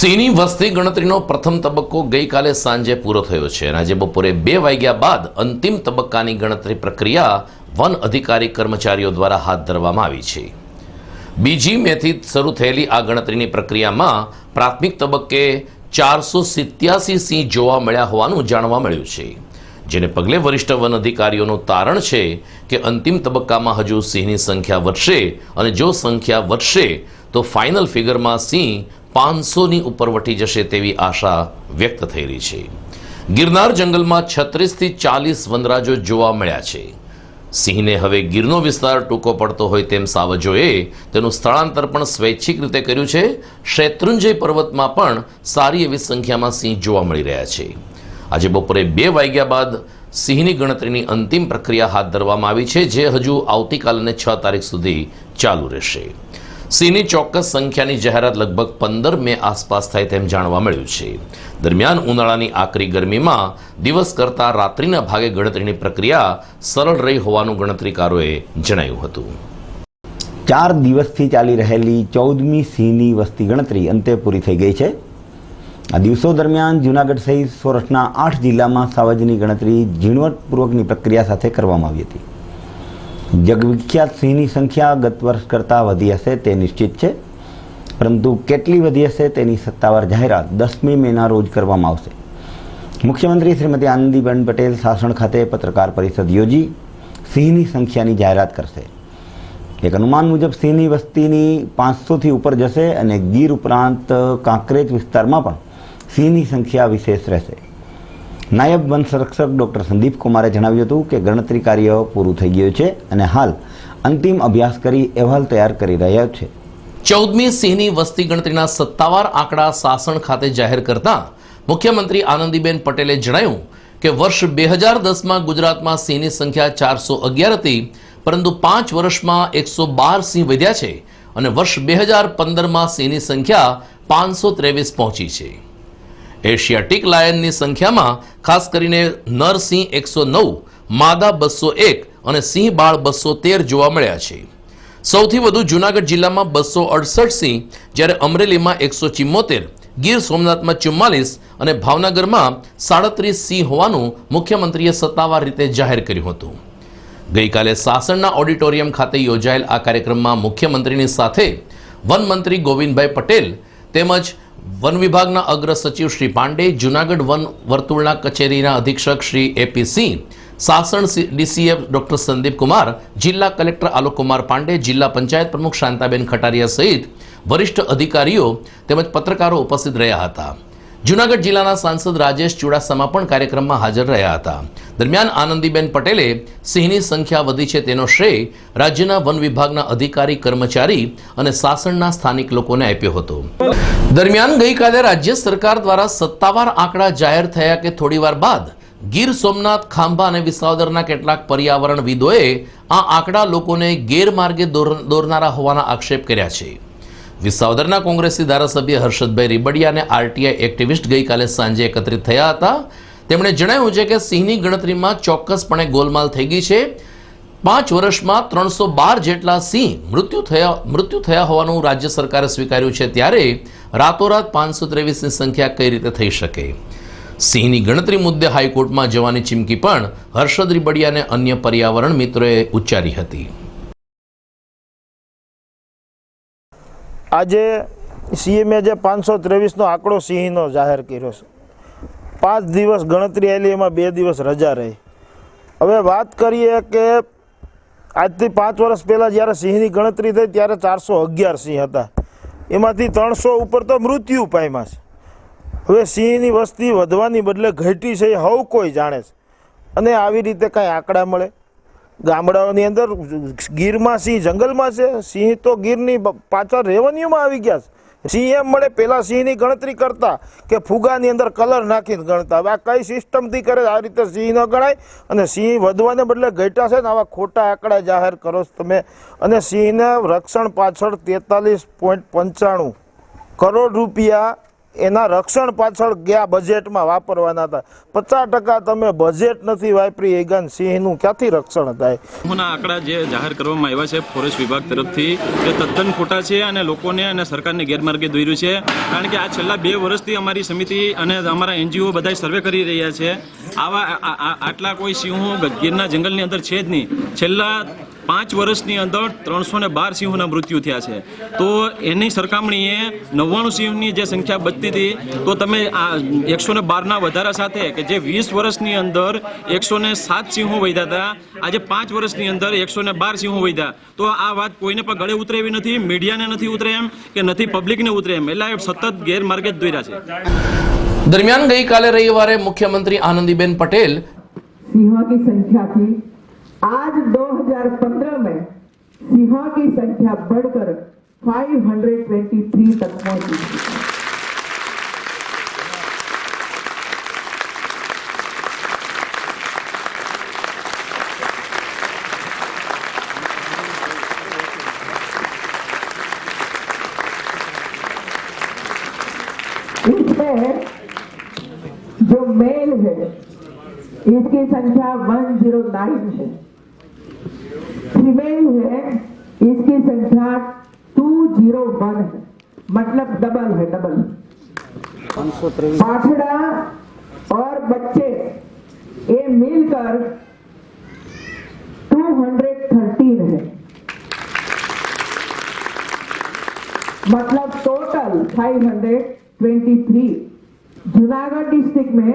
સિંહની વસ્તી ગણતરીનો પ્રથમ તબક્કો ગઈકાલે સાંજે પૂરો થયો છે અને આજે બપોરે બે વાગ્યા બાદ અંતિમ તબક્કાની ગણતરી પ્રક્રિયા વન અધિકારી કર્મચારીઓ દ્વારા હાથ ધરવામાં આવી છે. બીજી મેથી શરૂ થયેલી આ ગણતરીની પ્રક્રિયામાં પ્રાથમિક તબક્કે ચારસો સિત્યાસી સિંહ જોવા મળ્યા હોવાનું જાણવા મળ્યું છે. જેને પગલે વરિષ્ઠ વન અધિકારીઓનું તારણ છે કે અંતિમ તબક્કામાં હજુ સિંહની સંખ્યા વધશે અને જો સંખ્યા વધશે તો ફાઇનલ ફિગરમાં સિંહ પાંચસોની ઉપર વટી જશે તેવી આશા વ્યક્ત થઈ રહી છે. ગિરનાર જંગલમાં છત્રીસથી ચાલીસ વનરાજો જોવા મળ્યા છે. સિંહને હવે ગીરનો વિસ્તાર ટૂંકો પડતો હોય તેમ સાવજોએ તેનું સ્થળાંતર પણ સ્વૈચ્છિક રીતે કર્યું છે. શેત્રુંજય પર્વતમાં પણ સારી એવી સંખ્યામાં સિંહ જોવા મળી રહ્યા છે. આજે બપોરે બે વાગ્યા બાદ સિંહની ગણતરીની અંતિમ પ્રક્રિયા હાથ ધરવામાં આવી છે, જે હજુ આવતીકાલ અને છ તારીખ સુધી ચાલુ રહેશે. સિંહની ચોક્કસ સંખ્યાની જાહેરાત લગભગ પંદર મે આસપાસ થાય તેમ જાણવા મળ્યું છે. દરમિયાન ઉનાળાની આકરી ગરમીમાં દિવસ કરતાં રાત્રિના ભાગે ગણતરીની પ્રક્રિયા સરળ રહી હોવાનું ગણતરીકારોએ જણાવ્યું હતું. ચાર દિવસથી ચાલી રહેલી ચૌદમી સિંહની વસ્તી ગણતરી અંતે પૂરી થઈ ગઈ છે. આ દિવસો દરમિયાન જૂનાગઢ સહિત સૌરાષ્ટ્રના આઠ જિલ્લામાં સાવજની ગણતરી ઝીણવટપૂર્વકની પ્રક્રિયા સાથે કરવામાં આવી હતી. જગવિખ્યાત સિંહની સંખ્યા ગત વર્ષ કરતાં વધી હશે તે નિશ્ચિત છે. પરંતુ કેટલી વધી હશે તેની સત્તાવાર જાહેરાત દસમી મેના રોજ કરવામાં આવશે. મુખ્યમંત્રી શ્રીમતી આનંદીબેન પટેલ સાસણ ખાતે પત્રકાર પરિષદ યોજી સિંહની સંખ્યાની જાહેરાત કરશે. એક અનુમાન મુજબ સિંહની વસ્તીની પાંચસોથી ઉપર જશે અને ગીર ઉપરાંત કાંકરેજ વિસ્તારમાં પણ સિંહની સંખ્યા વિશેષ રહેશે. નાયબ વન સંરક્ષક ડૉક્ટર સંદીપ કુમારે જણાવ્યું હતું કે ગણતરી કાર્ય પૂરું થઈ ગયું છે અને હાલ અંતિમ અભ્યાસ કરી અહેવાલ તૈયાર કરી રહ્યા છે. ચૌદમી સિંહની વસ્તી ગણતરીના સત્તાવાર આંકડા સાસણ ખાતે જાહેર કરતા મુખ્યમંત્રી આનંદીબેન પટેલે જણાવ્યું કે વર્ષ બે હજાર દસમાં ગુજરાતમાં સિંહની સંખ્યા ચારસો અગિયાર હતી, પરંતુ પાંચ વર્ષમાં એકસો બાર સિંહ વધ્યા છે અને વર્ષ બે હજાર પંદરમાં સિંહની સંખ્યા પાંચસો ત્રેવીસ પહોંચી છે. એશિયાટિક લાયનની સંખ્યામાં, ખાસ કરીને નર સિંહ એકસો નવ, માદા બસો એક અને સિંહ બાળ બસો તેર જોવા મળ્યા છે. સૌથી વધુ જૂનાગઢ જિલ્લામાં બસો અડસઠ સિંહ, જ્યારે અમરેલીમાં એકસો ચિમ્મોતેર ગીર સોમનાથમાં ચુમ્માલીસ અને ભાવનગરમાં સાડત્રીસ સિંહ હોવાનું મુખ્યમંત્રીએ સત્તાવાર રીતે જાહેર કર્યું હતું. ગઈકાલે સાસણના ઓડિટોરિયમ ખાતે યોજાયેલ આ કાર્યક્રમમાં મુખ્યમંત્રીની સાથે વન મંત્રી ગોવિંદભાઈ પટેલ તેમજ વન વિભાગના અગ્ર સચિવ શ્રી પાંડે, જૂનાગઢ વન વર્તુળના કચેરીના અધિક્ષક Shri A P Singh, Sasan DCF doctor Sandeep Kumar, જિલ્લા કલેક્ટર આલોક કુમાર પાંડે, જિલ્લા પંચાયત પ્રમુખ શાંતાબેન ખટારિયા સહિત વરિષ્ઠ અધિકારીઓ તેમજ પત્રકારો ઉપસ્થિત રહ્યા હતા. જૂનાગઢ જિલ્લાના સાંસદ રાજેશ ચુડાસમા પણ કાર્યક્રમમાં હાજર રહ્યા હતા. દરમિયાન આનંદીબેન પટેલે સિંહની સંખ્યા વધી છે તેનો શ્રેય રાજ્યના વન વિભાગના અધિકારી, કર્મચારી અને સાસણના સ્થાનિક લોકોને આપ્યો હતો. દરમિયાન ગઈકાલે રાજ્ય સરકાર દ્વારા સત્તાવાર આંકડા જાહેર થયા કે થોડીવાર બાદ ગીર સોમનાથ, ખાંભા અને વિસાવદરના કેટલાક પર્યાવરણવિદોએ આ આંકડા લોકોને ગેરમાર્ગે દોરનારા હોવાના આક્ષેપ કર્યા છે. વિસાવદરના કોંગ્રેસી ધારાસભ્ય હર્ષદભાઈ રીબડિયા અને આરટીઆઈ એક્ટિવિસ્ટ ગઈકાલે સાંજે એકત્રિત થયા હતા. તેમણે જણાવ્યું છે કે સિંહની ગણતરીમાં ચોક્કસપણે ગોલમાલ થઈ ગઈ છે. પાંચ વર્ષમાં ત્રણસો બાર જેટલા સિંહ મૃત્યુ થયા મૃત્યુ થયા હોવાનું રાજ્ય સરકારે સ્વીકાર્યું છે ત્યારે રાતોરાત પાંચસો ત્રેવીસની સંખ્યા કઈ રીતે થઈ શકે? સિંહની ગણતરી મુદ્દે હાઈકોર્ટમાં જવાની ચીમકી પણ હર્ષદ રીબડિયા અને અન્ય પર્યાવરણ મિત્રોએ ઉચ્ચારી હતી. આજે સીએમએ જે પાંચસો ત્રેવીસનો આંકડો સિંહનો જાહેર કર્યો છે. પાંચ દિવસ ગણતરી આવેલી એમાં બે દિવસ રજા રહી. હવે વાત કરીએ કે આજથી પાંચ વર્ષ પહેલાં જ્યારે સિંહની ગણતરી થઈ ત્યારે ચારસો અગિયાર સિંહ હતા. એમાંથી ત્રણસો ઉપર તો મૃત્યુ પામ્યા છે. હવે સિંહની વસ્તી વધવાની બદલે ઘટી છે એ હવ કોઈ જાણે છે. અને આવી રીતે કાંઈ આંકડા મળે? ગામડાઓની અંદર ગીરમાં સિંહ, જંગલમાં છે. સિંહ તો ગીરની પાછળ રેવન્યુમાં આવી ગયા છે. સિંહ એમ મળે, પેલા સિંહની ગણતરી કરતા કે ફુગાની અંદર કલર નાખીને ગણતા. હવે આ કઈ સિસ્ટમથી કરે આ રીતે સિંહ ન ગણાય અને સિંહ વધવાને બદલે ઘટ્યા છે ને આવા ખોટા આંકડા જાહેર કરો છો તમે. અને સિંહને રક્ષણ પાછળ તેતાલીસ પોઈન્ટ પંચાણું કરોડ રૂપિયા એના રક્ષણ પાછળ ગયા બજેટમાં વાપરવાના હતા. પચાસ ટકા તમે બજેટ નથી વાપરી એગાન સિંહનું ક્યાંથી રક્ષણ થાય? મને આંકડા જે જાહેર કરવામાં આવ્યા છે ફોરેસ્ટ વિભાગ તરફથી, તે તદ્દન ખોટા છે અને લોકોને અને સરકારને ગેરમાર્ગે દોર્યું છે. કારણ કે આ છેલ્લા બે વર્ષથી અમારી સમિતિ અને અમારા એનજીઓ બધા સર્વે કરી રહ્યા છે. આવા આટલા કોઈ સિંહો ગીરના જંગલની અંદર છે જ નહીં. છેલ્લા પાંચ વર્ષની અંદર ત્રણસો ને બાર સિંહોના મૃત્યુ થયા છે. તો એની સરખામણીએ નવ્વાણું સિંહની જે સંખ્યા બચતી હતી તો તમે આ એકસો ને બારના વધારા સાથે કે જે વીસ વર્ષની અંદર એકસો ને સાત સિંહો વધ્યા હતા આજે પાંચ વર્ષની અંદર એકસો ને બાર સિંહો વધ્યા તો આ વાત કોઈને પણ ગળે ઉતરેવી નથી મીડિયાને નથી ઉતરે એમ કે નથી પબ્લિકને ઉતરે એમ. એટલે સતત ગેરમાર્ગે જ દોર્યા છે. દરમિયાન ગઈકાલે રવિવારે મુખ્યમંત્રી આનંદીબેન પટેલ સિંહો કી સંખ્યા आज 2015 में सिंहों की संख्या बढ़कर 523 तक पहुँची। इसमें जो मेल है, इसकी संख्या 109 है। फीमेल है इसकी संख्या 201 है। मतलब डबल है डबल पाठड़ा और बच्चे ये मिलकर 213 है। मतलब टोटल 523 जूनागढ़ डिस्ट्रिक्ट में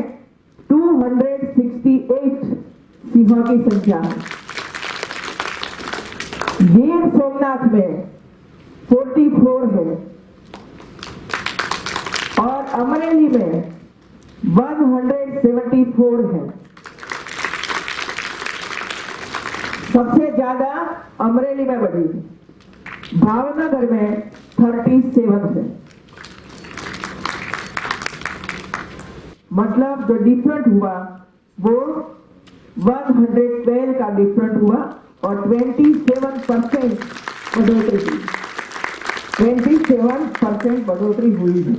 268 सिंहों की संख्या है। गिर सोमनाथ में 44 है और अमरेली में 174 है। सबसे ज़्यादा अमरेली में बढ़ी भावनगर में 37 है। मतलब जो डिफरेंट हुआ, वो 112 का डिफरेंट हुआ। और 27 परसेंट बढ़ोतरी हुई 27 परसेंट बढ़ोतरी हुई है